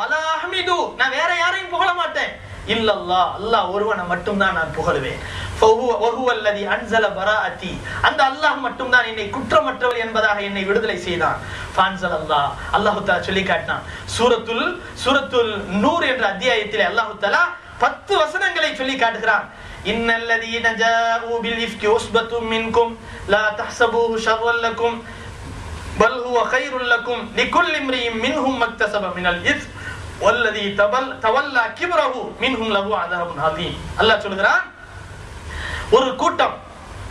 வலா அஹ்மிது நான் வேற யாரையும் புகழ மாட்டேன். இல்லல்லா அல்லாஹ் ஒருவனை மட்டும்தான் நான் புகழுவேன். ஃபஹுவ- வஹுவ அல்லதி அன்ஸல பராஅத்தி அந்த அல்லாஹ் மட்டும்தான் என்னை குற்றமற்றவள் என்பதாக என்னை விடுதலை செய்தான். ஃபான்ஸல் அல்லாஹ் அல்லாஹ் தஆலா சொல்லி காட்டினான். சூரத்துல் சூரத்துல் நூறு என்ற அத்தியாயத்திலே அல்லாஹ் பத்து வசனங்களை சொல்லி காட்டுகிறான். இன்னல்லதீன ஜாஊ பில் இஃப்கி உஸ்பத்தும் மின்கும் லா தஹ்சபூஹு ஷர்ரன் லக்கும் பல் ஹுவ கைருல் லக்கும் லிகுல் இம்ரியின் மின்ஹும் மக்தஸப மினல் இஸ்ம் வல்லதி தபல் தவல்லா கிப்ரஹு மின்ஹும் லஹு அதாபுன் அதீம் அல்லாஹ் சொல்கிறான் ஒரு கூட்டம்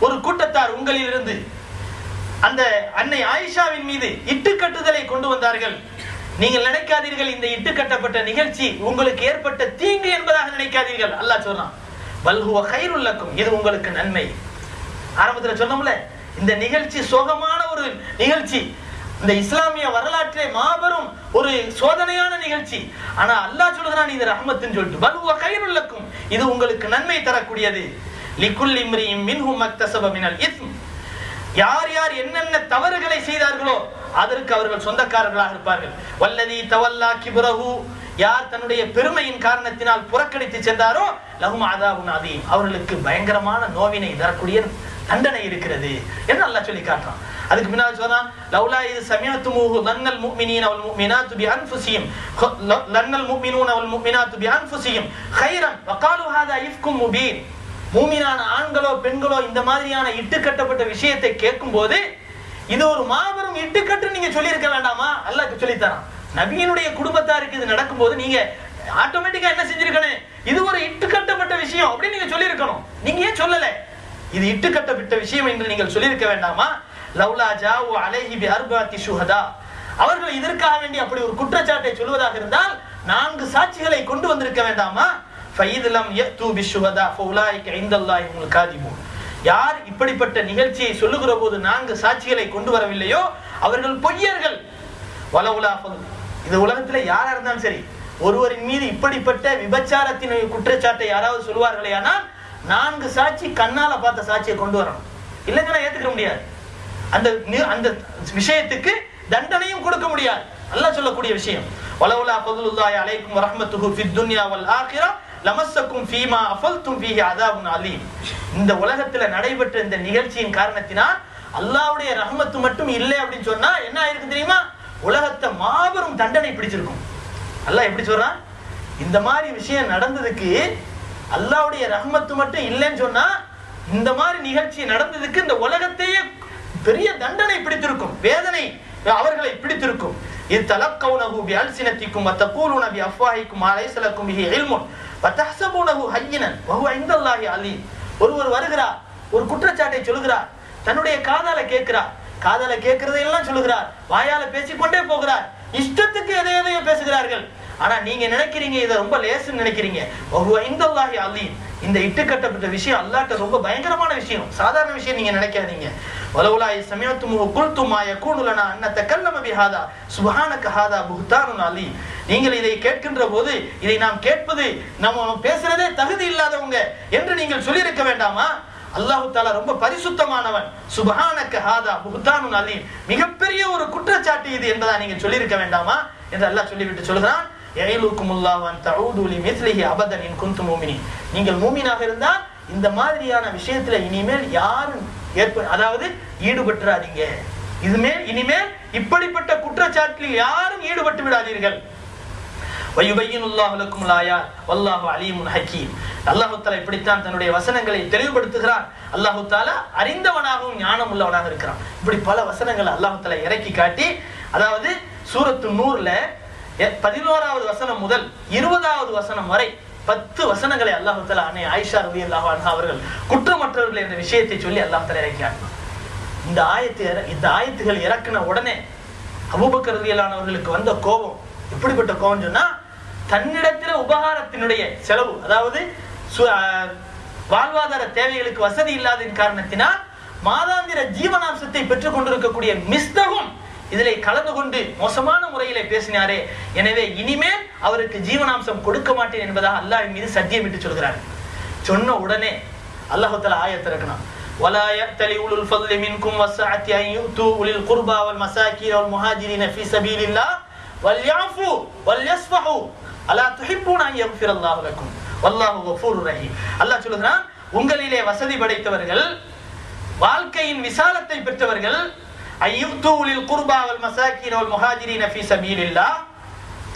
ஒரு கூட்டத்தார் உங்களிலிருந்து அந்த அன்னை ஆயிஷாவின் மீது இட்டுக்கட்டுதலை கொண்டு வந்தார்கள். நீங்கள் நினைக்காதீர்கள் இந்த இட்டுக்கட்டப்பட்ட நிகழ்ச்சி உங்களுக்கு ஏற்பட்ட தீங்கு என்பதாக நினைக்காதீர்கள். அல்லாஹ் சொல்றான் வல்ஹுவ கைருல்லக்கும் இது உங்களுக்கு நன்மை. ஆரம்பத்தில் சொன்னோம்ல இந்த நிகழ்ச்சி சோகமான ஒரு நிகழ்ச்சி. இந்த இஸ்லாமிய வரலாற்றிலே மாபெரும் ஒரு சோதனையான நிகழ்ச்சி. ஆனா அல்லாஹ் சொல்லுகிறான் இது ரஹமத்துன்னு சொல்லிட்டு பல்ஹுவ கயிறுள்ளக்கும் இது உங்களுக்கு நன்மை தரக்கூடியது. லிக்குல் இம்ரியும் மின்ஹும் மக்தசப மினல் இஸ்ம். யார் யார் என்னென்ன தவறுகளை செய்தார்களோ அதற்கு அவர்கள் சொந்தக்காரர்களாக இருப்பார்கள். வல்லதி தவல்லா கிபுரஹு. யார் தன்னுடைய பெருமையின் காரணத்தினால் புறக்கணித்து சென்றாரோ லஹும் ஆதாபுன் அதீம் அவர்களுக்கு பயங்கரமான நோவினை தரக்கூடிய தண்டனை இருக்கிறது என்று அல்லாஹ் சொல்லி காட்டுறான். அதுக்கு பின்னால் சொன்னான் லவ்லா இது சமயத்துமுஹு லன்னல் முஃமினீன வல் முஃமினாத்து பி அன்ஃபுசிஹிம். லன்னல் முஃமினூன வல் முஃமினாத்து பி அன்ஃபுசிஹிம். கைரன் வகாலு ஹாதா இஃப்கும் முபீன். மூமினான ஆண்களோ பெண்களோ இந்த மாதிரியான இட்டுக்கட்டப்பட்ட விஷயத்தை கேட்கும் போது இது ஒரு மாபெரும் இட்டுக்கட்டு நீங்க சொல்லியிருக்க வேண்டாமா? அல்லாஹ் சொல்லித்தரான். நபியினுடைய குடும்பத்தாருக்கு இது நடக்கும்போது நீங்க ஆட்டோமேட்டிக்கா என்ன செஞ்சிருக்கணும்? இது ஒரு இட்டுக்கட்டப்பட்ட விஷயம் அப்படின்னு நீங்க சொல்லியிருக்கணும். நீங்க ஏன் சொல்லலை? இது இட்டுக்கட்டப்பட்ட விஷயம் என்று நீங்கள் சொல்லியிருக்க வேண்டாமா? லவ்லா ஜாவு அலைஹி பி அர்பாத்தி சுஹதா அவர்கள் இதற்காக வேண்டி அப்படி ஒரு குற்றச்சாட்டை சொல்வதாக இருந்தால் நான்கு சாட்சிகளை கொண்டு வந்திருக்க வேண்டாமா? ஃபைதுலம் யத்து பிஷுஹதா ஃபௌலாயிக இந்தல்லாஹி ஹுல் காதிமூன். யார் இப்படிப்பட்ட நிகழ்ச்சியை சொல்லுகிற போது நான்கு சாட்சிகளை கொண்டு வரவில்லையோ அவர்கள் பொய்யர்கள். வலவுலா ஃபதுல். இது உலகத்துல யாரா இருந்தாலும் சரி ஒருவரின் மீது இப்படிப்பட்ட விபச்சாரத்தின் குற்றச்சாட்டை யாராவது சொல்வார்களே ஆனால் நான்கு சாட்சி கண்ணால பார்த்த சாட்சியை கொண்டு வரணும். இல்லைங்க நான் ஏத்துக்க முடியாது. அந்த அந்த விஷயத்துக்கு தண்டனையும் கொடுக்க முடியாது. அல்லாஹ் சொல்லக்கூடிய விஷயம். வலவுலா ஃபதுலுல்லாஹி அலைக்கும் வரஹ்மத்துஹு ஃபித் துன்யா வல் ஆখিরা லமஸ்ஸக்கும் ஃபீமா அஃபல்தும் ஃபீஹி அதாபுன் அலீம். இந்த உலகத்துல நடைபெற்ற இந்த நிகழ்ச்சியின் காரணத்தினால் அல்லாஹ்வுடைய ரஹ்மத்து மட்டும் இல்லை அப்படின்னு சொன்னா என்ன ஆயிருக்கு தெரியுமா? உலகத்தை மாபெரும் தண்டனை பிடிச்சிருக்கும். அல்லாஹ் எப்படி சொல்றான்? இந்த மாதிரி விஷயம் நடந்ததுக்கு அல்லாவுடைய ரஹ்மத்து மட்டும் இல்லைன்னு சொன்னா இந்த மாதிரி நிகழ்ச்சி நடந்ததுக்கு இந்த உலகத்தையே பெரிய தண்டனை பிடித்திருக்கும் வேதனை அவர்களை பிடித்திருக்கும். இது தலக்கவுனகு பி அல்சினத்திக்கும் வத்தகூலுன பி அஃப்வாஹிக்கும் அலைசலக்கும் பிஹி எல்முன் வத்தஹ்சபூனஹு ஹையினன் வஹுவ ஐந்தல்லாஹி அலி ஒருவர் வருகிறார் ஒரு குற்றச்சாட்டை சொல்கிறார் தன்னுடைய காதால கேட்கிறார். காதால கேட்கிறதையெல்லாம் சொல்லுகிறார் வாயால பேசிக்கொண்டே போகிறார். இஷ்டத்துக்கு எதை எதையோ பேசுகிறார்கள். ஆனா நீங்க நினைக்கிறீங்க இதை ரொம்ப லேசுன்னு நினைக்கிறீங்க. வஹுவ இந்தல்லாஹி அலீம். இந்த இட்டுக்கட்டப்பட்ட விஷயம் அல்லாட்ட ரொம்ப பயங்கரமான விஷயம். சாதாரண விஷயம் நீங்க நினைக்காதீங்க. வலவுலா சமயத்துமு குல்துமா யகூனு லனா அன்ன தக்கல்லம பிஹாதா. சுப்ஹானக ஹாதா புஹ்தானுன் அலி நீங்கள் இதை கேட்கின்ற போது இதை நாம் கேட்பது நம்ம பேசுறதே தகுதி இல்லாதவங்க என்று நீங்கள் சொல்லியிருக்க வேண்டாமா? அல்லாஹு தாலா ரொம்ப பரிசுத்தமானவன். சுபஹான ஹாதா புஹ்தானுன் அலி மிகப்பெரிய ஒரு குற்றச்சாட்டு இது என்பதா நீங்கள் சொல்லியிருக்க வேண்டாமா? என்று அல்லாஹ் சொல்லிவிட்டு சொல்கிறான் நீங்கள் மூமினாக இருந்தால் இந்த மாதிரியான விஷயத்துல இனிமேல் யாரும் ஏற்ப அதாவது ஈடுபட்டுறாதீங்க. இதுமேல் இனிமேல் இப்படிப்பட்ட குற்றச்சாட்டில் யாரும் ஈடுபட்டு விடாதீர்கள். ஹக்கீம் இப்படித்தான் தன்னுடைய வசனங்களை தெளிவுபடுத்துகிறான் அல்லாஹு அறிந்தவனாகவும் ஞானம் உள்ளவனாக இருக்கிறான். இப்படி பல வசனங்களை அல்லாஹு இறக்கி காட்டி அதாவது சூரத்து நூறுல பதினோராவது வசனம் முதல் இருபதாவது வசனம் வரை பத்து வசனங்களை அல்லாஹு தஆலா அன்னை ஆயிஷா ரலியல்லாஹு அன்ஹா அவர்கள் குற்றமற்றவர்கள் என்ற விஷயத்தை சொல்லி அல்லாஹ் தஆலா இறக்கி இந்த ஆயத்து இற- இந்த ஆயத்துகள் இறக்குன உடனே அபூபக்கர் ரவியலானவர்களுக்கு வந்த கோபம். எப்படிப்பட்ட கோபம் சொன்னா தன்னிடத்தில உபகாரத்தினுடைய செலவு அதாவது சு- ஆஹ் வாழ்வாதார தேவைகளுக்கு வசதி இல்லாத காரணத்தினால் மாதாந்திர ஜீவனாம்சத்தை பெற்றுக் கொண்டிருக்கக்கூடிய மிஸ்தகம் இதிலே கலந்து கொண்டு மோசமான முறையிலே பேசினாரே எனவே இனிமேல் அவருக்கு ஜீவனாம்சம் கொடுக்க மாட்டேன் என்பதாக அல்லாஹ் மீது சத்தியமிட்டு சொல்கிறார் சொன்ன உடனே அல்லாஹ் தஆலா ஆயத் இறக்கணும் ولا يأتل أولو الفضل منكم والسعة أن يؤتوا أولي القربى والمساكين والمهاجرين في سبيل الله வல்யாஃபு வல்யஸ்ஃபஹு அலா துஹிப்பூன அன் யக்ஃபிரல்லாஹு லக்கும் வல்லாஹு கஃபூருர் ரஹீம் அல்லாஹ் சொல்லுகிறான் உங்களிலே வசதி படைத்தவர்கள் வாழ்க்கையின் விசாலத்தை பெற்றவர்கள் ஐயுத்தூலில் குர்பா வல் அவள் முஹாஜிரின் நஃபி ஃபீ சபீலில்லாஹ்.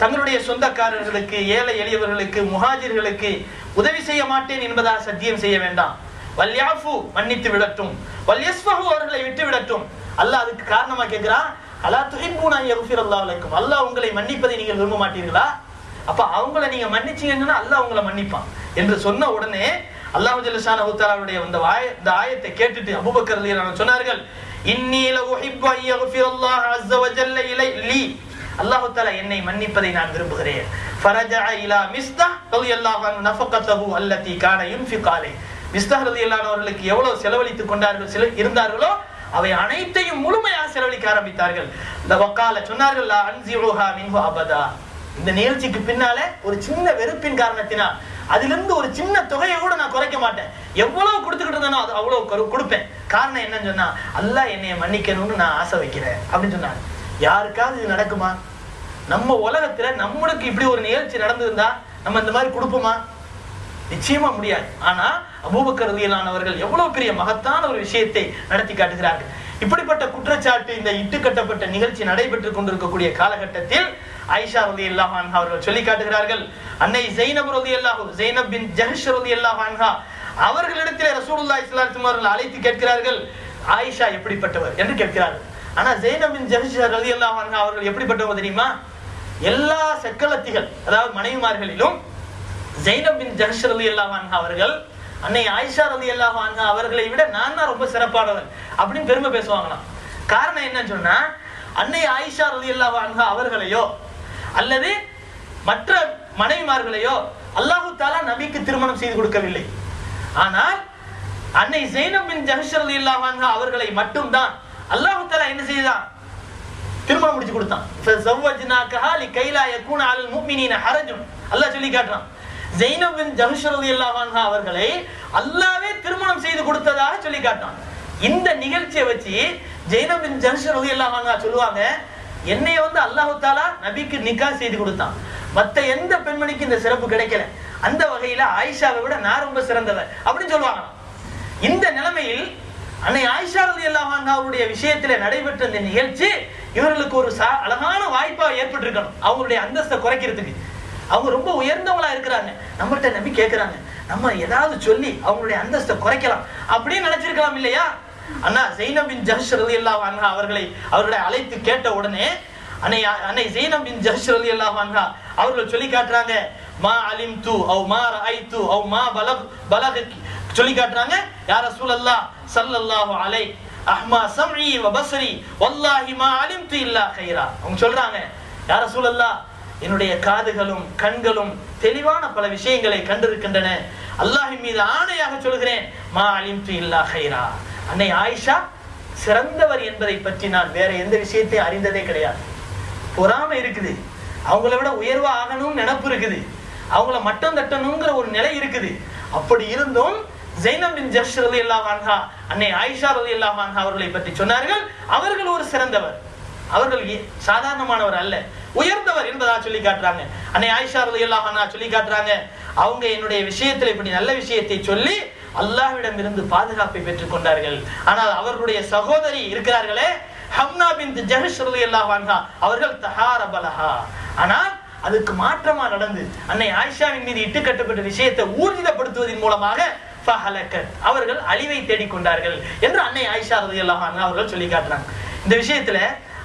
தங்களுடைய சொந்தக்காரர்களுக்கு ஏழை எளியவர்களுக்கு முஹாஜிர்களுக்கு உதவி செய்ய மாட்டேன் என்பதாக சத்தியம் செய்ய வேண்டாம். வல்யாஃபு மன்னித்து விடட்டும். வல்யஸ்ஃபஹு அவர்களை விட்டு விடட்டும். அல்லாஹ் அதுக்கு காரணமா கேட்கிறான் அலா துஹிப்பூன அன் அல்லாஹ் அல்லாஹ் உங்களை மன்னிப்பதை நீங்கள் விரும்ப மாட்டீர்களா? அப்ப அவங்கள நீங்க மன்னிச்சீங்கன்னா அல்லாஹ் உங்களை மன்னிப்பான் என்று சொன்ன உடனே அல்லாஹ் ஜல்லஷானஹு தஆலாவுடைய அந்த ஆய இந்த ஆயத்தை கேட்டுட்டு அபுபக்கர் சொன்னார்கள் இன்னீ லஉஹிப்பு அன் யக்ஃபிரல்லாஹு அஸ்ஸ வஜல்ல இலை லீ. அல்லாஹு தஆலா என்னை மன்னிப்பதை நான் விரும்புகிறேன். ஃபரஜஅ இலா மிஸ்தஹ் ரலியல்லாஹு அன்ஹு நஃபகத்தஹு அல்லதி கான யுன்ஃபிக் அலைஹி. மிஸ்தஹ் ரலியல்லாஹு அவர்களுக்கு எவ்வளவு செலவழித்துக் கொண்டார்கள் சில இருந்தார்களோ அவை அனைத்தையும் முழுமையாக செலவழிக்க ஆரம்பித்தார்கள். இந்த வக்கால சொன்னார்கள் லா மின்ஹு அபதா. இந்த நிகழ்ச்சிக்கு பின்னால ஒரு சின்ன வெறுப்பின் காரணத்தினால் அதிலிருந்து ஒரு சின்ன தொகையை கூட நான் குறைக்க மாட்டேன். எவ்வளவு கொடுத்துக்கிட்டு இருந்தேனோ அது அவ்வளவு கொடுப்பேன். காரணம் என்னன்னு சொன்னா அல்லா என்னைய மன்னிக்கணும்னு நான் ஆசை வைக்கிறேன். அப்படின்னு சொன்னாங்க. யாருக்காவது இது நடக்குமா? நம்ம உலகத்துல நம்மளுக்கு இப்படி ஒரு நிகழ்ச்சி நடந்திருந்தா நம்ம இந்த மாதிரி கொடுப்போமா? நிச்சயமா முடியாது. ஆனா அபூபக்கருதியிலானவர்கள் எவ்வளவு பெரிய மகத்தான ஒரு விஷயத்தை நடத்தி காட்டுகிறார்கள். இப்படிப்பட்ட குற்றச்சாட்டு இந்த இட்டு கட்டப்பட்ட நிகழ்ச்சி நடைபெற்றுக் கொண்டிருக்கக்கூடிய காலகட்டத்தில் ஆயிஷா ரலியல்லாஹு அன்ஹா அவர்கள் சொல்லி காட்டுகிறார்கள் அன்னை ஜெய்னப் ரலியல்லாஹு ஜெய்னப் பின் ஜஹஷ் ரலியல்லாஹு அன்ஹா அவர்களிடத்தில் ரசூலுல்லா இஸ்லாத்தும் அவர்கள் அழைத்து கேட்கிறார்கள் ஆயிஷா எப்படிப்பட்டவர்? என்று கேட்கிறார்கள். ஆனா ஜெய்னப் பின் ஜஹஷ் அல்லாஹ் அன்ஹா அவர்கள் எப்படிப்பட்டவர் தெரியுமா? எல்லா செக்கலத்திகள் அதாவது மனைவிமார்களிலும் ஜெய்னப் பின் ஜஹஷ் ரலியல்லாஹு அன்ஹா அவர்கள் அன்னை ஆயிஷா ரலியல்லாஹு அன்ஹா அவர்களை விட நான் தான் ரொம்ப சிறப்பானவர் அப்படின்னு பெருமை பேசுவாங்களாம். காரணம் என்னன்னு சொன்னா அன்னை ஆயிஷா ரலியல்லாஹு அன்ஹா அவர்களையோ அல்லது மற்ற மனைவிமார்களையோ அல்லாஹு தாலா நபிக்கு திருமணம் செய்து கொடுக்கவில்லை. ஆனால் அன்னை ஜெயினம் பின் ஜஹஷ் ரலியல்லாஹு அன்ஹா அவர்களை மட்டும்தான் அல்லாஹு தாலா என்ன செய்தான்? திருமணம் முடிச்சு கொடுத்தான். கைலா லிகைலா யகூன அலல் முஃமினீன ஹரஜும் அல்லாஹ் சொல்லி காட்டுறான். ஜெய்னப் பின் ஜஹஷ் ரலியல்லாஹு அன்ஹா அவர்களை அல்லாவே திருமணம் செய்து கொடுத்ததாக சொல்லி காட்டான் இந்த நிகழ்ச்சியை வச்சு ஜெய்னப் பின் ஜஹஷ் ரலியல்லாஹு சொல்லுவாங்க என்னைய வந்து அல்லாஹ் தாலா நபிக்கு நிக்கா செய்து கொடுத்தான். மத்த எந்த பெண்மணிக்கு இந்த சிறப்பு கிடைக்கல. அந்த வகையில ஆயிஷாவை விட நான் ரொம்ப சிறந்தவர் அப்படின்னு சொல்லுவாங்க. இந்த நிலைமையில் அன்னை ஆயிஷா ரலியல்லாஹு அன்ஹா அவருடைய விஷயத்திலே நடைபெற்ற இந்த நிகழ்ச்சி இவர்களுக்கு ஒரு சா- அழகான வாய்ப்பா ஏற்பட்டிருக்கணும். அவங்களுடைய அந்தஸ்தை குறைக்கிறதுக்கு. அவங்க ரொம்ப உயர்ந்தவங்களா இருக்கிறாங்க. நம்மகிட்ட நம்பி கேட்கிறாங்க நம்ம ஏதாவது சொல்லி அவங்களுடைய அந்தஸ்தை குறைக்கலாம். அப்படின்னு நினைச்சிருக்கலாம் இல்லையா? அண்ணா ஜெய்னப் பின் ஜஹஷ் ரலியல்லாஹு அன்ஹா அவர்களை அவர்களை அழைத்து கேட்ட உடனே அன்னை அன்னை ஜெய்னப் பின் ஜஹஷ் ரலியல்லாஹு அன்ஹா அவர்கள் சொல்லி காட்டுறாங்க மா அலிம்து அவ் மா ரஐது அவ் மா பலக் பலக் சொல்லி காட்டுறாங்க யா ரசூலல்லாஹ் சல்லல்லாஹு அலை அஹ்மா சம்இ வ பஸ்ரி வல்லாஹி மா அலிம்து இல்லா கைரா. அவங்க சொல்றாங்க யா ரசூலல்லாஹ் என்னுடைய காதுகளும் கண்களும் தெளிவான பல விஷயங்களை கண்டிருக்கின்றன. அல்லாஹின் மீது ஆணையாக சொல்கிறேன் மா அலிம்து இல்லா கைரா. அன்னை ஆயிஷா சிறந்தவர் என்பதை பற்றி நான் வேற எந்த விஷயத்தையும் அறிந்ததே கிடையாது. பொறாமை இருக்குது. அவங்கள விட உயர்வா ஆகணும்னு நினப்பு இருக்குது. அவங்கள மட்டம் தட்டணுங்கிற ஒரு நிலை இருக்குது. அப்படி இருந்தும் ஜெய்னபின் பின் ரலி ரலியல்லாஹு அன்னை ஆயிஷா ரலியல்லாஹு அன்ஹா அவர்களை பற்றி சொன்னார்கள் அவர்கள் ஒரு சிறந்தவர். அவர்கள் சாதாரணமானவர் அல்ல. உயர்ந்தவர் என்பதா சொல்லி காட்டுறாங்க. அன்னை ஆயிஷா ரலி அன்ஹா சொல்லி காட்டுறாங்க. அவங்க என்னுடைய விஷயத்துல இப்படி நல்ல விஷயத்தை சொல்லி அல்லாஹ்விடம் இருந்து பாதுகாப்பை பெற்றுக் கொண்டார்கள். ஆனால் அவர்களுடைய சகோதரி இருக்கிறார்களே ஹம்னா பின் ஜஹஷ் ரலியல்லாஹு அன்ஹா அவர்கள் தஹாரபலஹா. ஆனால் அதுக்கு மாற்றமா நடந்து அன்னை ஆயிஷாவின் மீது இட்டு கட்டப்பட்ட விஷயத்தை ஊர்ஜிதப்படுத்துவதன் மூலமாக அவர்கள் அழிவை தேடிக்கொண்டார்கள் என்று அன்னை ஆயிஷா ரலியல்லாஹு அல்லாஹ் அவர்கள் சொல்லி காட்டுறாங்க. இந்த விஷயத்துல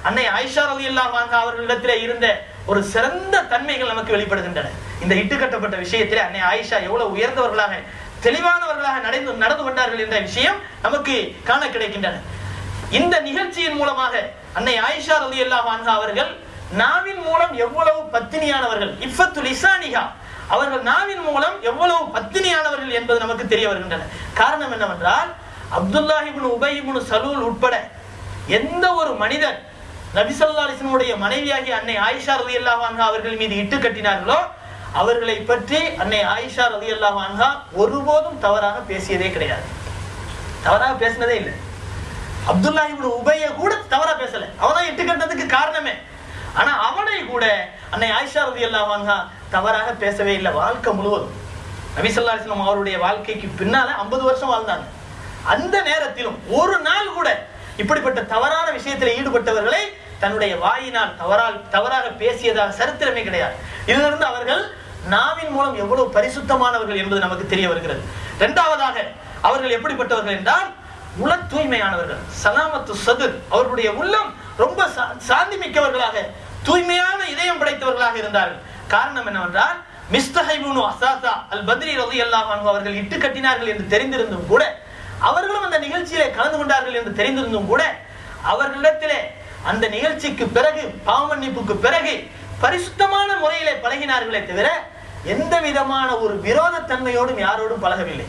அன்னை ஆயிஷா ரலியல்லாஹு அன்ஹா அவர்களிடத்திலே இருந்த ஒரு சிறந்த தன்மைகள் நமக்கு வெளிப்படுகின்றன. இந்த இட்டு கட்டப்பட்ட விஷயத்திலே அன்னை ஆயிஷா எவ்வளவு உயர்ந்தவர்களாக தெளிவானவர்களாக நடந்து நடந்து கொண்டார்கள் என்ற விஷயம் நமக்கு காண கிடைக்கின்றன. இந்த நிகழ்ச்சியின் மூலமாக அன்னை ஆயிஷா அலி அல்லா வான்ஹா அவர்கள் நாவின் மூலம் எவ்வளவு பத்தினியானவர்கள் இஃபத்து இசானிகா அவர்கள் நாவின் மூலம் எவ்வளவு பத்தினியானவர்கள் என்பது நமக்கு தெரிய வருகின்றன. காரணம் என்னவென்றால் அப்துல்லாஹிபுன் உபயிபுன் உபை சலூல் உட்பட எந்த ஒரு மனிதன் நபி ஸல்லல்லாஹு மனைவியாகிய அன்னை ஆயிஷா ரலியல்லாஹு அன்ஹா அவர்கள் மீது இட்டு கட்டினார்களோ அவர்களை பற்றி அன்னை ஆயிஷா ரலியல்லாஹு அன்ஹா ஒருபோதும் தவறாக பேசியதே கிடையாது. தவறாக பேசினதே இல்லை. அப்துல்லா இப்னு உபைய கூட தவறா பேசல. அவன் தான் காரணமே. ஆனா அவனை கூட அன்னை ஆயிஷா ரலியல்லாஹு அன்ஹா தவறாக பேசவே இல்லை வாழ்க்கை முழுவதும். நபி அவருடைய வாழ்க்கைக்கு பின்னால 50 வருஷம் வாழ்ந்தாங்க. அந்த நேரத்திலும் ஒரு நாள் கூட இப்படிப்பட்ட தவறான விஷயத்தில் ஈடுபட்டவர்களை தன்னுடைய வாயினால் தவறால் தவறாக பேசியதாக சரித்திரமே கிடையாது. இதிலிருந்து அவர்கள் நாவின் மூலம் எவ்வளவு பரிசுத்தமானவர்கள் என்பது நமக்கு தெரிய வருகிறது. இரண்டாவதாக அவர்கள் எப்படிப்பட்டவர்கள் என்றால் உள தூய்மையானவர்கள். சலாமத்து சதுர் அவர்களுடைய உள்ளம் ரொம்ப சா- சாந்தி மிக்கவர்களாக தூய்மையான இதயம் படைத்தவர்களாக இருந்தார்கள். காரணம் என்னவென்றால் மிஸ்தஹைபுனு அசாசா அல் பத்ரி ரவி அல்லாஹ் அவர்கள் இட்டு கட்டினார்கள் என்று தெரிந்திருந்தும் கூட அவர்களும் அந்த நிகழ்ச்சியிலே கலந்து கொண்டார்கள் என்று தெரிந்திருந்தும் கூட அவர்களிடத்திலே அந்த நிகழ்ச்சிக்கு பிறகு பாவமன்னிப்புக்கு பிறகு பரிசுத்தமான முறையிலே பழகினார்களே தவிர எந்த விதமான ஒரு விரோதத்தன்மையோடும் யாரோடும் பழகவில்லை.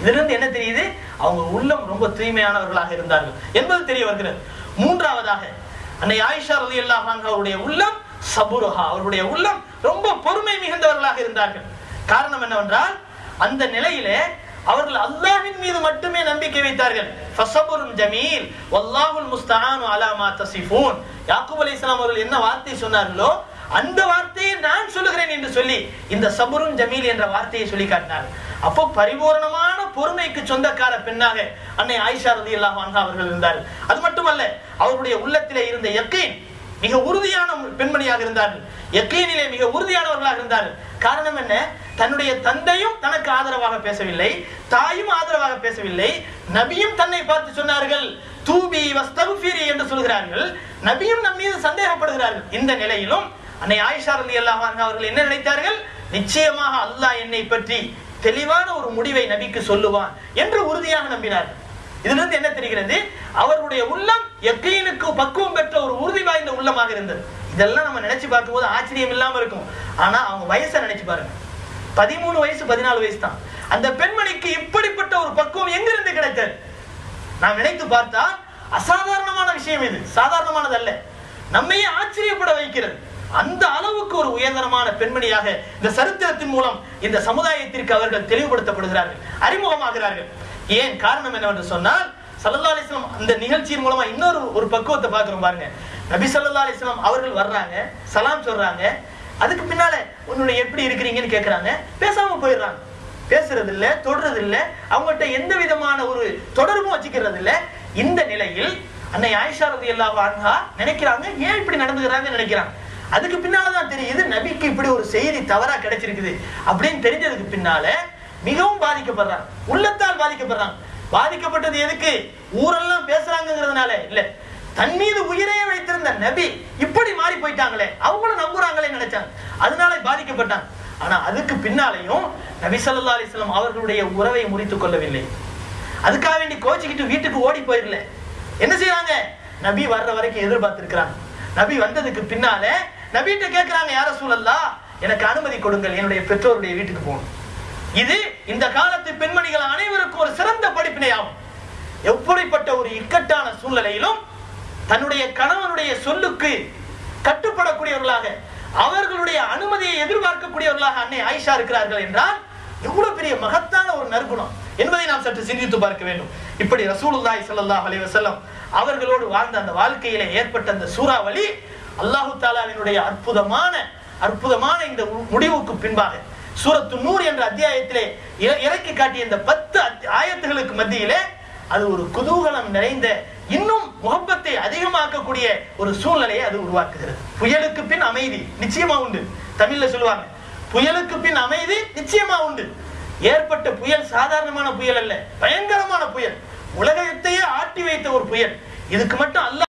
இதிலிருந்து என்ன தெரியுது? அவங்க உள்ளம் ரொம்ப தூய்மையானவர்களாக இருந்தார்கள் என்பது தெரிய வருகிறது. மூன்றாவதாக அன்னை ஆயிஷா ரலியல்லாஹு அல்லாஹான் அவருடைய உள்ளம் சபுருஹா. அவருடைய உள்ளம் ரொம்ப பொறுமை மிகுந்தவர்களாக இருந்தார்கள். காரணம் என்னவென்றால் அந்த நிலையிலே அவர்கள் அல்லாஹ்வின் மீது மட்டுமே நம்பிக்கை வைத்தார்கள். ஃபஸபுருன் ஜமீல் வல்லாஹுல் முஸ்தஆனு அலா மா தசிஃபூன் யாக்கூப் அலைஹிஸ்ஸலாம் அவர்கள் என்ன வார்த்தை சொன்னார்களோ அந்த வார்த்தையை நான் சொல்லுகிறேன் என்று சொல்லி இந்த சபுருன் ஜமீல் என்ற வார்த்தையை சொல்லி காட்டினார். அப்போ பரிபூரணமான பொறுமைக்கு சொந்தக்கார பெண்ணாக அன்னை ஆயிஷா இல்லாம அன்ஹா அவர்கள் இருந்தார் அது மட்டுமல்ல அவருடைய உள்ளத்திலே இருந்த யக்கீன் மிக உறுதியான பெண்மணியாக இருந்தார்கள் எக்கையினிலே மிக உறுதியானவர்களாக இருந்தார்கள் காரணம் என்ன? தன்னுடைய தந்தையும் தனக்கு ஆதரவாக பேசவில்லை தாயும் ஆதரவாக பேசவில்லை நபியும் தன்னை பார்த்து சொன்னார்கள் தூபி வஸ்தகுஃபீரி என்று சொல்கிறார்கள். நபியும் நம் மீது சந்தேகப்படுகிறார்கள். இந்த நிலையிலும் அன்னை ஆயிஷா அலி அல்லாஹ் அவர்கள் என்ன நினைத்தார்கள்? நிச்சயமாக அல்லாஹ் என்னை பற்றி தெளிவான ஒரு முடிவை நபிக்கு சொல்லுவான் என்று உறுதியாக நம்பினார்கள். இதிலிருந்து என்ன தெரிகிறது? அவருடைய உள்ளம் எக்கையினுக்கு பக்குவம் பெற்ற ஒரு உறுதி வாய்ந்த உள்ளமாக இருந்தது. இதெல்லாம் நம்ம நினைச்சு பார்க்கும்போது ஆச்சரியம் இல்லாம இருக்கும். ஆனா அவங்க வயசை நினைச்சு பாருங்க. பதிமூணு வயசு பதினாலு வயசு தான். அந்த பெண்மணிக்கு இப்படிப்பட்ட ஒரு பக்குவம் எங்கிருந்து கிடைத்தது? நாம் நினைத்து பார்த்தா அசாதாரணமான விஷயம் இது. சாதாரணமானது அல்ல. நம்மையே ஆச்சரியப்பட வைக்கிறது. அந்த அளவுக்கு ஒரு உயர்தரமான பெண்மணியாக இந்த சரித்திரத்தின் மூலம் இந்த சமுதாயத்திற்கு அவர்கள் தெளிவுபடுத்தப்படுகிறார்கள் அறிமுகமாகிறார்கள். ஏன் காரணம் என்னவென்று சொன்னால் சல்லல்லா அலிஸ்லாம் அந்த நிகழ்ச்சியின் மூலமா இன்னொரு ஒரு பக்குவத்தை பாக்குறோம் பாருங்க. நபி சல்லா அலிஸ்லாம் அவர்கள் வர்றாங்க சலாம் சொல்றாங்க. அதுக்கு பின்னால உன்னுடைய எப்படி இருக்கிறீங்கன்னு கேட்கறாங்க பேசாம போயிடுறாங்க. பேசுறது இல்ல தொடுறது இல்ல அவங்கள்ட்ட எந்த விதமான ஒரு தொடர்பும் வச்சுக்கிறது இல்ல இந்த நிலையில் அன்னை ஆயிஷா ரலியல்லாஹு அன்ஹா நினைக்கிறாங்க ஏன் இப்படி நடந்துக்கிறாங்கன்னு நினைக்கிறாங்க? அதுக்கு பின்னாலதான் தெரியுது நபிக்கு இப்படி ஒரு செய்தி தவறா கிடைச்சிருக்குது. அப்படின்னு தெரிஞ்சதுக்கு பின்னால மிகவும் பாதிக்கப்படுறாங்க. உள்ளத்தால் பாதிக்கப்படுறாங்க. பாதிக்கப்பட்டது எதுக்கு? ஊரெல்லாம் பேசுறாங்கிறதுனால இல்ல. தன் மீது உயிரையே வைத்திருந்த நபி இப்படி மாறி போயிட்டாங்களே. அவங்களும் நம்புறாங்களே நினைச்சாங்க. அதனால பாதிக்கப்பட்டாங்க. ஆனா அதுக்கு பின்னாலையும் நபி ஸல்லல்லாஹு அலிஸ்லாம் அவர்களுடைய உறவை முறித்துக் கொள்ளவில்லை. அதுக்காக வேண்டி கோச்சிக்கிட்டு வீட்டுக்கு ஓடி போயிடல. என்ன செய்யறாங்க நபி வர்ற வரைக்கும் எதிர்பார்த்திருக்கிறாங்க. நபி வந்ததுக்கு பின்னால நபிகிட்ட கேட்கிறாங்க யார சூழல்லா எனக்கு அனுமதி கொடுங்கள். என்னுடைய பெற்றோருடைய வீட்டுக்கு போகணும். இது இந்த காலத்து பெண்மணிகள் அனைவருக்கும் ஒரு சிறந்த படிப்பினை ஆகும் எப்படிப்பட்ட ஒரு இக்கட்டான சூழ்நிலையிலும் தன்னுடைய கணவனுடைய சொல்லுக்கு கட்டுப்படக்கூடியவர்களாக அவர்களுடைய அனுமதியை எதிர்பார்க்கக்கூடியவர்களாக அன்னை ஆயிஷா இருக்கிறார்கள் என்றால் எவ்வளவு பெரிய மகத்தான ஒரு நற்குணம். என்பதை நாம் சற்று சிந்தித்து பார்க்க வேண்டும். இப்படி ரசூலுல்லாய் சல்லாஹ் அலைஹி வஸல்லம் அவர்களோடு வாழ்ந்த அந்த வாழ்க்கையில ஏற்பட்ட அந்த சூறாவளி அல்லாஹு தாலாவினுடைய அற்புதமான அற்புதமான இந்த முடிவுக்கு பின்பாக சூரத்து நூறு என்ற அத்தியாயத்திலே இறக்கி காட்டிய இந்த பத்து ஆயத்துகளுக்கு மத்தியிலே அது ஒரு குதூகலம் நிறைந்த இன்னும் முகப்பத்தை அதிகமாக்கக்கூடிய ஒரு சூழ்நிலையை அது உருவாக்குகிறது. புயலுக்கு பின் அமைதி நிச்சயமா உண்டு. தமிழ்ல சொல்லுவாங்க புயலுக்கு பின் அமைதி நிச்சயமா உண்டு. ஏற்பட்ட புயல் சாதாரணமான புயல் அல்ல பயங்கரமான புயல். உலகத்தையே ஆட்டி வைத்த ஒரு புயல். இதுக்கு மட்டும் அல்ல